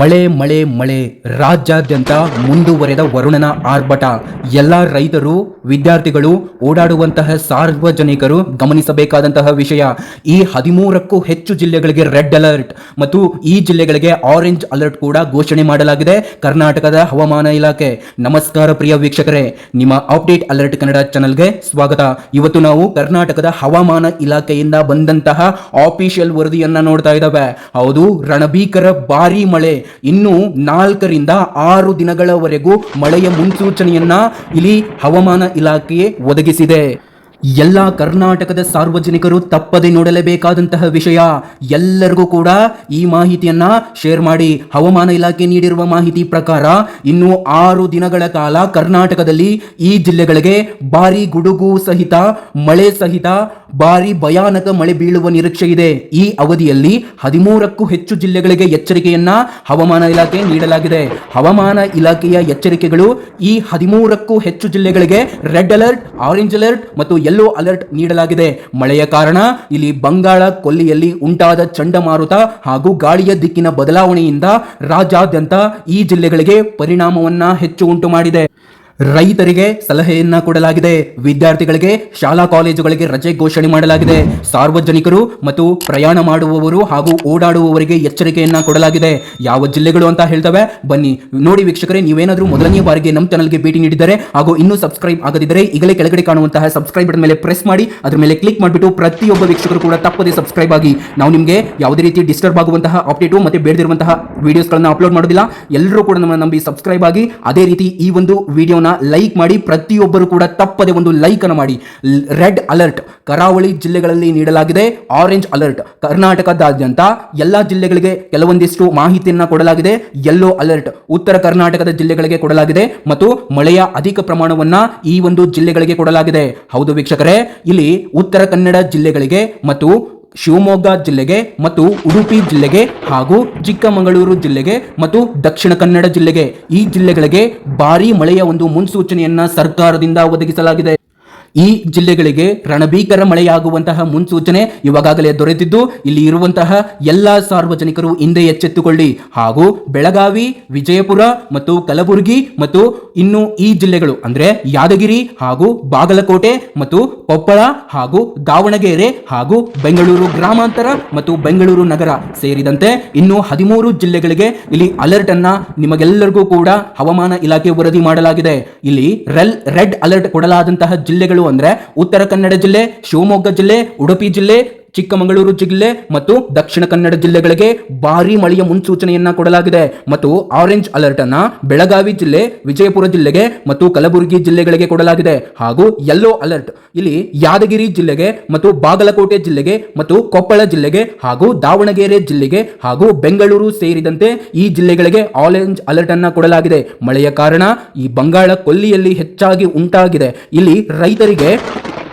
ಮಳೆ ಮಳೆ ಮಳೆ. ರಾಜ್ಯಾದ್ಯಂತ ಮುಂದುವರೆದ ವರುಣನ ಆರ್ಭಟ. ಎಲ್ಲ ರೈತರು, ವಿದ್ಯಾರ್ಥಿಗಳು ಓಡಾಡುವಂತಹ ಸಾರ್ವಜನಿಕರು ಗಮನಿಸಬೇಕಾದಂತಹ ವಿಷಯ. ಈ ಹದಿಮೂರಕ್ಕೂ ಹೆಚ್ಚು ಜಿಲ್ಲೆಗಳಿಗೆ ರೆಡ್ ಅಲರ್ಟ್ ಮತ್ತು ಈ ಜಿಲ್ಲೆಗಳಿಗೆ ಆರೆಂಜ್ ಅಲರ್ಟ್ ಕೂಡ ಘೋಷಣೆ ಮಾಡಲಾಗಿದೆ ಕರ್ನಾಟಕದ ಹವಾಮಾನ ಇಲಾಖೆ. ನಮಸ್ಕಾರ ಪ್ರಿಯ ವೀಕ್ಷಕರೇ. ನಿಮ್ಮ ಅಪ್ಡೇಟ್ ಅಲರ್ಟ್ ಕನ್ನಡ ಚಾನಲ್ಗೆ ಸ್ವಾಗತ. ಇವತ್ತು ನಾವು ಕರ್ನಾಟಕದ ಹವಾಮಾನ ಇಲಾಖೆಯಿಂದ ಬಂದಂತಹ ಆಫಿಷಿಯಲ್ ವರದಿಯನ್ನ ನೋಡ್ತಾ ಇದ್ದಾವೆ ಹೌದು, ರಣಭೀಕರ ಭಾರಿ ಮಳೆ. ಇನ್ನು ನಾಲ್ಕರಿಂದ ಆರು ದಿನಗಳವರೆಗೂ ಮಳೆಯ ಮುನ್ಸೂಚನೆಯನ್ನ ಇಲ್ಲಿ ಹವಾಮಾನ ಇಲಾಖೆಯೇ ಒದಗಿಸಿದೆ. ಎಲ್ಲ ಕರ್ನಾಟಕದ ಸಾರ್ವಜನಿಕರು ತಪ್ಪದೆ ನೋಡಲೇಬೇಕಾದಂತಹ ವಿಷಯ. ಎಲ್ಲರಿಗೂ ಕೂಡ ಈ ಮಾಹಿತಿಯನ್ನ ಶೇರ್ ಮಾಡಿ. ಹವಾಮಾನ ಇಲಾಖೆ ನೀಡಿರುವ ಮಾಹಿತಿ ಪ್ರಕಾರ ಇನ್ನು ಆರು ದಿನಗಳ ಕಾಲ ಕರ್ನಾಟಕದಲ್ಲಿ ಈ ಜಿಲ್ಲೆಗಳಿಗೆ ಭಾರಿ ಗುಡುಗು ಸಹಿತ, ಮಳೆ ಸಹಿತ ಭಾರಿ ಭಯಾನಕ ಮಳೆ ಬೀಳುವ ನಿರೀಕ್ಷೆ ಇದೆ. ಈ ಅವಧಿಯಲ್ಲಿ ಹದಿಮೂರಕ್ಕೂ ಹೆಚ್ಚು ಜಿಲ್ಲೆಗಳಿಗೆ ಎಚ್ಚರಿಕೆಯನ್ನ ಹವಾಮಾನ ಇಲಾಖೆ ನೀಡಲಾಗಿದೆ. ಹವಾಮಾನ ಇಲಾಖೆಯ ಎಚ್ಚರಿಕೆಗಳು ಈ ಹದಿಮೂರಕ್ಕೂ ಹೆಚ್ಚು ಜಿಲ್ಲೆಗಳಿಗೆ ರೆಡ್ ಅಲರ್ಟ್, ಆರೆಂಜ್ ಅಲರ್ಟ್ ಮತ್ತು ಯೆಲ್ಲೋ ಅಲರ್ಟ್ ನೀಡಲಾಗಿದೆ. ಮಳೆಯ ಕಾರಣ ಇಲ್ಲಿ ಬಂಗಾಳ ಕೊಲ್ಲಿಯಲ್ಲಿ ಉಂಟಾದ ಚಂಡಮಾರುತ ಹಾಗೂ ಗಾಳಿಯ ದಿಕ್ಕಿನ ಬದಲಾವಣೆಯಿಂದ ರಾಜ್ಯಾದ್ಯಂತ ಈ ಜಿಲ್ಲೆಗಳಿಗೆ ಪರಿಣಾಮವನ್ನ ಹೆಚ್ಚು ಉಂಟು ಮಾಡಿದೆ ರೈತರಿಗೆ ಸಲಹೆಯನ್ನ ಕೊಡಲಾಗಿದೆ. ವಿದ್ಯಾರ್ಥಿಗಳಿಗೆ, ಶಾಲಾ ಕಾಲೇಜುಗಳಿಗೆ ರಜೆ ಘೋಷಣೆ ಮಾಡಲಾಗಿದೆ. ಸಾರ್ವಜನಿಕರು ಮತ್ತು ಪ್ರಯಾಣ ಮಾಡುವವರು ಹಾಗೂ ಓಡಾಡುವವರಿಗೆ ಎಚ್ಚರಿಕೆಯನ್ನ ಕೊಡಲಾಗಿದೆ. ಯಾವ ಜಿಲ್ಲೆಗಳು ಅಂತ ಹೇಳ್ತವೆ, ಬನ್ನಿ ನೋಡಿ ವೀಕ್ಷಕರೇ, ನೀವೇನಾದರೂ ಮೊದಲನೇ ಬಾರಿಗೆ ನಮ್ಮ ಚಾನಲ್ಗೆ ಭೇಟಿ ನೀಡಿದ್ದಾರೆ ಹಾಗೂ ಇನ್ನೂ ಸಬ್ಸ್ಕ್ರೈಬ್ ಆಗದಿದ್ದರೆ ಈಗಲೇ ಕೆಳಗಡೆ ಕಾಣುವಂತಹ ಸಬ್ಸ್ಕ್ರೈಬ್ ಬಟನ್ ಮೇಲೆ ಪ್ರೆಸ್ ಮಾಡಿ, ಅದರ ಮೇಲೆ ಕ್ಲಿಕ್ ಮಾಡಿಬಿಟ್ಟು ಪ್ರತಿಯೊಬ್ಬ ವೀಕ್ಷಕರು ಕೂಡ ತಪ್ಪದೆ ಸಬ್ಸ್ಕ್ರೈಬ್ ಆಗಿ. ನಾವು ನಿಮಗೆ ಯಾವುದೇ ರೀತಿ ಡಿಸ್ಟರ್ಬ್ ಆಗುವಂತಹ, ಅಪ್ಡೇಟು ಮತ್ತೆ ಬೇಡದಿರುವಂತಹ ವಿಡಿಯೋಸ್ಗಳನ್ನ ಅಪ್ಲೋಡ್ ಮಾಡೋದಿಲ್ಲ ಎಲ್ಲರೂ ಕೂಡ ನಮ್ಮನ್ನು ನಂಬಿ ಸಬ್ಸ್ಕ್ರೈಬ್ ಆಗಿ, ಅದೇ ರೀತಿ ಈ ಒಂದು ವಿಡಿಯೋನ ಲೈಕ್ ಮಾಡಿ, ಪ್ರತಿಯೊಬ್ಬರು ಕೂಡ ತಪ್ಪದೆ ಒಂದು ಲೈಕ್ ಅನ್ನು ಮಾಡಿ. ರೆಡ್ ಅಲರ್ಟ್ ಕರಾವಳಿ ಜಿಲ್ಲೆಗಳಲ್ಲಿ ನೀಡಲಾಗಿದೆ. ಆರೆಂಜ್ ಅಲರ್ಟ್ ಕರ್ನಾಟಕದಾದ್ಯಂತ ಎಲ್ಲ ಜಿಲ್ಲೆಗಳಿಗೆ ಕೆಲವೊಂದಿಷ್ಟು ಮಾಹಿತಿಯನ್ನು ಕೊಡಲಾಗಿದೆ. ಯೆಲ್ಲೋ ಅಲರ್ಟ್ ಉತ್ತರ ಕರ್ನಾಟಕದ ಜಿಲ್ಲೆಗಳಿಗೆ ಕೊಡಲಾಗಿದೆ ಮತ್ತು ಮಳೆಯ ಅಧಿಕ ಪ್ರಮಾಣವನ್ನ ಈ ಒಂದು ಜಿಲ್ಲೆಗಳಿಗೆ ಕೊಡಲಾಗಿದೆ. ಹೌದು ವೀಕ್ಷಕರೇ, ಇಲ್ಲಿ ಉತ್ತರ ಕನ್ನಡ ಜಿಲ್ಲೆಗಳಿಗೆ ಮತ್ತು ಶಿವಮೊಗ್ಗ ಜಿಲ್ಲೆಗೆ ಮತ್ತು ಉಡುಪಿ ಜಿಲ್ಲೆಗೆ ಹಾಗೂ ಚಿಕ್ಕಮಗಳೂರು ಜಿಲ್ಲೆಗೆ ಮತ್ತು ದಕ್ಷಿಣ ಕನ್ನಡ ಜಿಲ್ಲೆಗೆ ಈ ಜಿಲ್ಲೆಗಳಿಗೆ ಭಾರೀ ಮಳೆಯ ಒಂದು ಮುನ್ಸೂಚನೆಯನ್ನ ಸರ್ಕಾರದಿಂದ ಒದಗಿಸಲಾಗಿದೆ. ಈ ಜಿಲ್ಲೆಗಳಿಗೆ ರಣಭೀಕರ ಮಳೆಯಾಗುವಂತಹ ಮುನ್ಸೂಚನೆ ಇವಾಗಲೇ ದೊರೆತಿದ್ದು, ಇಲ್ಲಿ ಇರುವಂತಹ ಎಲ್ಲ ಸಾರ್ವಜನಿಕರು ಹಿಂದೆ ಎಚ್ಚೆತ್ತುಕೊಳ್ಳಿ. ಹಾಗೂ ಬೆಳಗಾವಿ, ವಿಜಯಪುರ ಮತ್ತು ಕಲಬುರಗಿ ಮತ್ತು ಇನ್ನು ಈ ಜಿಲ್ಲೆಗಳು ಅಂದ್ರೆ ಯಾದಗಿರಿ ಹಾಗೂ ಬಾಗಲಕೋಟೆ ಮತ್ತು ಕೊಪ್ಪಳ ಹಾಗೂ ದಾವಣಗೆರೆ ಹಾಗೂ ಬೆಂಗಳೂರು ಗ್ರಾಮಾಂತರ ಮತ್ತು ಬೆಂಗಳೂರು ನಗರ ಸೇರಿದಂತೆ ಇನ್ನು ಹದಿಮೂರು ಜಿಲ್ಲೆಗಳಿಗೆ ಇಲ್ಲಿ ಅಲರ್ಟ್ ಅನ್ನ ನಿಮಗೆಲ್ಲರಿಗೂ ಕೂಡ ಹವಾಮಾನ ಇಲಾಖೆ ವರದಿ ಮಾಡಲಾಗಿದೆ. ಇಲ್ಲಿ ರೆಲ್ ರೆಡ್ ಅಲರ್ಟ್ ಕೊಡಲಾದಂತಹ ಜಿಲ್ಲೆಗಳು ಅಂದ್ರೆ ಉತ್ತರ ಕನ್ನಡ ಜಿಲ್ಲೆ ಶಿವಮೊಗ್ಗ ಜಿಲ್ಲೆ ಉಡುಪಿ ಜಿಲ್ಲೆ ಚಿಕ್ಕಮಗಳೂರು ಜಿಲ್ಲೆ ಮತ್ತು ದಕ್ಷಿಣ ಕನ್ನಡ ಜಿಲ್ಲೆಗಳಿಗೆ ಭಾರೀ ಮಳೆಯ ಮುನ್ಸೂಚನೆಯನ್ನ ಕೊಡಲಾಗಿದೆ. ಮತ್ತು ಆರೆಂಜ್ ಅಲರ್ಟ್ ಅನ್ನ ಬೆಳಗಾವಿ ಜಿಲ್ಲೆ, ವಿಜಯಪುರ ಜಿಲ್ಲೆಗೆ ಮತ್ತು ಕಲಬುರಗಿ ಜಿಲ್ಲೆಗಳಿಗೆ ಕೊಡಲಾಗಿದೆ. ಹಾಗೂ ಯೆಲ್ಲೋ ಅಲರ್ಟ್ ಇಲ್ಲಿ ಯಾದಗಿರಿ ಜಿಲ್ಲೆಗೆ ಮತ್ತು ಬಾಗಲಕೋಟೆ ಜಿಲ್ಲೆಗೆ ಮತ್ತು ಕೊಪ್ಪಳ ಜಿಲ್ಲೆಗೆ ಹಾಗೂ ದಾವಣಗೆರೆ ಜಿಲ್ಲೆಗೆ ಹಾಗೂ ಬೆಂಗಳೂರು ಸೇರಿದಂತೆ ಈ ಜಿಲ್ಲೆಗಳಿಗೆ ಆರೆಂಜ್ ಅಲರ್ಟ್ ಅನ್ನ ಕೊಡಲಾಗಿದೆ. ಮಳೆಯ ಕಾರಣ ಈ ಬಂಗಾಳ ಕೊಲ್ಲಿಯಲ್ಲಿ ಹೆಚ್ಚಾಗಿ ಉಂಟಾಗಿದೆ. ಇಲ್ಲಿ ರೈತರಿಗೆ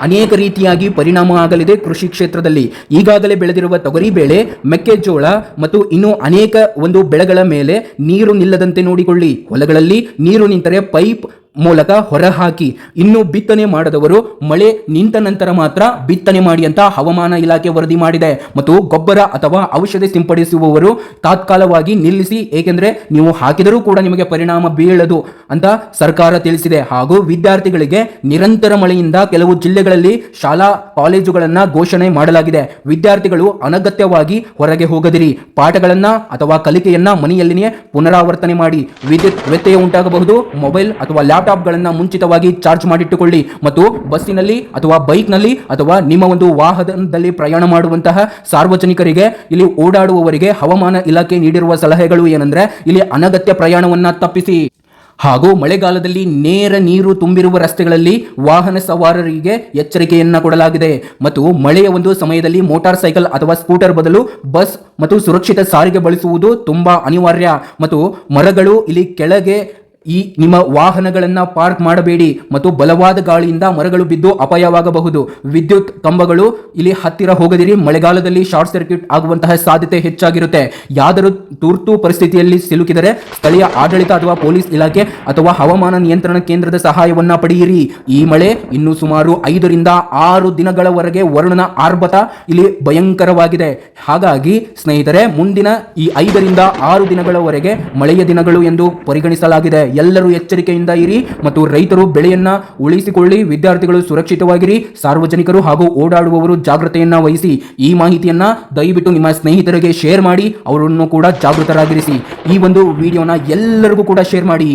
ಅನೇಕ ರೀತಿಯಾಗಿ ಪರಿಣಾಮ ಆಗಲಿದೆ ಕೃಷಿ ಕ್ಷೇತ್ರದಲ್ಲಿ. ಈಗಾಗಲೇ ಬೆಳೆದಿರುವ ತೊಗರಿ ಬೇಳೆ, ಮೆಕ್ಕೆಜೋಳ ಮತ್ತು ಇನ್ನು ಅನೇಕ ಒಂದು ಬೆಳೆಗಳ ಮೇಲೆ ನೀರು ನಿಲ್ಲದಂತೆ ನೋಡಿಕೊಳ್ಳಿ. ಹೊಲಗಳಲ್ಲಿ ನೀರು ನಿಂತರೆ ಪೈಪ್ ಮೂಲಕ ಹೊರಹಾಕಿ. ಇನ್ನು ಬಿತ್ತನೆ ಮಾಡದವರು ಮಳೆ ನಿಂತ ನಂತರ ಮಾತ್ರ ಬಿತ್ತನೆ ಮಾಡಿ ಅಂತ ಹವಾಮಾನ ಇಲಾಖೆ ವರದಿ ಮಾಡಿದೆ. ಮತ್ತು ಗೊಬ್ಬರ ಅಥವಾ ಔಷಧಿ ಸಿಂಪಡಿಸುವವರು ತಾತ್ಕಾಲವಾಗಿ ನಿಲ್ಲಿಸಿ, ಏಕೆಂದರೆ ನೀವು ಹಾಕಿದರೂ ಕೂಡ ನಿಮಗೆ ಪರಿಣಾಮ ಬೀಳದು ಅಂತ ಸರ್ಕಾರ ತಿಳಿಸಿದೆ. ಹಾಗೂ ವಿದ್ಯಾರ್ಥಿಗಳಿಗೆ ನಿರಂತರ ಮಳೆಯಿಂದ ಕೆಲವು ಜಿಲ್ಲೆಗಳಲ್ಲಿ ಶಾಲಾ ಕಾಲೇಜುಗಳನ್ನು ಘೋಷಣೆ ಮಾಡಲಾಗಿದೆ. ವಿದ್ಯಾರ್ಥಿಗಳು ಅನಗತ್ಯವಾಗಿ ಹೊರಗೆ ಹೋಗದಿರಿ. ಪಾಠಗಳನ್ನು ಅಥವಾ ಕಲಿಕೆಯನ್ನ ಮನೆಯಲ್ಲಿಯೇ ಪುನರಾವರ್ತನೆ ಮಾಡಿ. ವಿದ್ಯುತ್ ವ್ಯತ್ಯಯ ಉಂಟಾಗಬಹುದು. ಮೊಬೈಲ್ ಅಥವಾ ಲ್ಯಾಪ್ಟಾಪ್ಗಳನ್ನು ಮುಂಚಿತವಾಗಿ ಚಾರ್ಜ್ ಮಾಡಿಟ್ಟುಕೊಳ್ಳಿ ಮತ್ತು ಬಸ್ಸಿನಲ್ಲಿ ಅಥವಾ ಬೈಕ್ನಲ್ಲಿ ಅಥವಾ ನಿಮ್ಮ ಒಂದು ವಾಹನದಲ್ಲಿ ಪ್ರಯಾಣ ಮಾಡುವಂತಹ ಸಾರ್ವಜನಿಕರಿಗೆ, ಇಲ್ಲಿ ಓಡಾಡುವವರಿಗೆ ಹವಾಮಾನ ಇಲಾಖೆ ನೀಡಿರುವ ಸಲಹೆಗಳು ಏನಂದ್ರೆ, ಇಲ್ಲಿ ಅನಗತ್ಯ ಪ್ರಯಾಣವನ್ನ ತಪ್ಪಿಸಿ. ಹಾಗೂ ಮಳೆಗಾಲದಲ್ಲಿ ನೇರ ನೀರು ತುಂಬಿರುವ ರಸ್ತೆಗಳಲ್ಲಿ ವಾಹನ ಸವಾರರಿಗೆ ಎಚ್ಚರಿಕೆಯನ್ನ ಕೊಡಲಾಗಿದೆ. ಮತ್ತು ಮಳೆಯ ಒಂದು ಸಮಯದಲ್ಲಿ ಮೋಟಾರ್ ಸೈಕಲ್ ಅಥವಾ ಸ್ಕೂಟರ್ ಬದಲು ಬಸ್ ಮತ್ತು ಸುರಕ್ಷಿತ ಸಾರಿಗೆ ಬಳಸುವುದು ತುಂಬಾ ಅನಿವಾರ್ಯ. ಮತ್ತು ಮರಗಳು ಇಲ್ಲಿ ಕೆಳಗೆ ಈ ನಿಮ್ಮ ವಾಹನಗಳನ್ನ ಪಾರ್ಕ್ ಮಾಡಬೇಡಿ ಮತ್ತು ಬಲವಾದ ಗಾಳಿಯಿಂದ ಮರಗಳು ಬಿದ್ದು ಅಪಾಯವಾಗಬಹುದು. ವಿದ್ಯುತ್ ಕಂಬಗಳು ಇಲ್ಲಿ ಹತ್ತಿರ ಹೋಗದಿರಿ, ಮಳೆಗಾಲದಲ್ಲಿ ಶಾರ್ಟ್ ಸರ್ಕ್ಯೂಟ್ ಆಗುವಂತಹ ಸಾಧ್ಯತೆ ಹೆಚ್ಚಾಗಿರುತ್ತೆ. ಯಾದರೂ ತುರ್ತು ಪರಿಸ್ಥಿತಿಯಲ್ಲಿ ಸಿಲುಕಿದರೆ ಸ್ಥಳೀಯ ಆಡಳಿತ ಅಥವಾ ಪೊಲೀಸ್ ಇಲಾಖೆ ಅಥವಾ ಹವಾಮಾನ ನಿಯಂತ್ರಣ ಕೇಂದ್ರದ ಸಹಾಯವನ್ನ ಪಡೆಯಿರಿ. ಈ ಮಳೆ ಇನ್ನು ಸುಮಾರು ಐದರಿಂದ ಆರು ದಿನಗಳವರೆಗೆ ವರುಣನ ಆರ್ಭಟ ಇಲ್ಲಿ ಭಯಂಕರವಾಗಿದೆ. ಹಾಗಾಗಿ ಸ್ನೇಹಿತರೆ, ಮುಂದಿನ ಈ ಐದರಿಂದ ಆರು ದಿನಗಳವರೆಗೆ ಮಳೆಯ ದಿನಗಳು ಎಂದು ಪರಿಗಣಿಸಲಾಗಿದೆ. ಎಲ್ಲರೂ ಎಚ್ಚರಿಕೆಯಿಂದ ಇರಿ ಮತ್ತು ರೈತರು ಬೆಳೆಯನ್ನ ಉಳಿಸಿಕೊಳ್ಳಿ, ವಿದ್ಯಾರ್ಥಿಗಳು ಸುರಕ್ಷಿತವಾಗಿರಿ, ಸಾರ್ವಜನಿಕರು ಹಾಗೂ ಓಡಾಡುವವರು ಜಾಗ್ರತೆಯನ್ನ ವಹಿಸಿ. ಈ ಮಾಹಿತಿಯನ್ನ ದಯವಿಟ್ಟು ನಿಮ್ಮ ಸ್ನೇಹಿತರಿಗೆ ಶೇರ್ ಮಾಡಿ, ಅವರನ್ನು ಕೂಡ ಜಾಗೃತರಾಗಿರಿಸಿ. ಈ ಒಂದು ವಿಡಿಯೋನ ಎಲ್ಲರಿಗೂ ಕೂಡ ಶೇರ್ ಮಾಡಿ.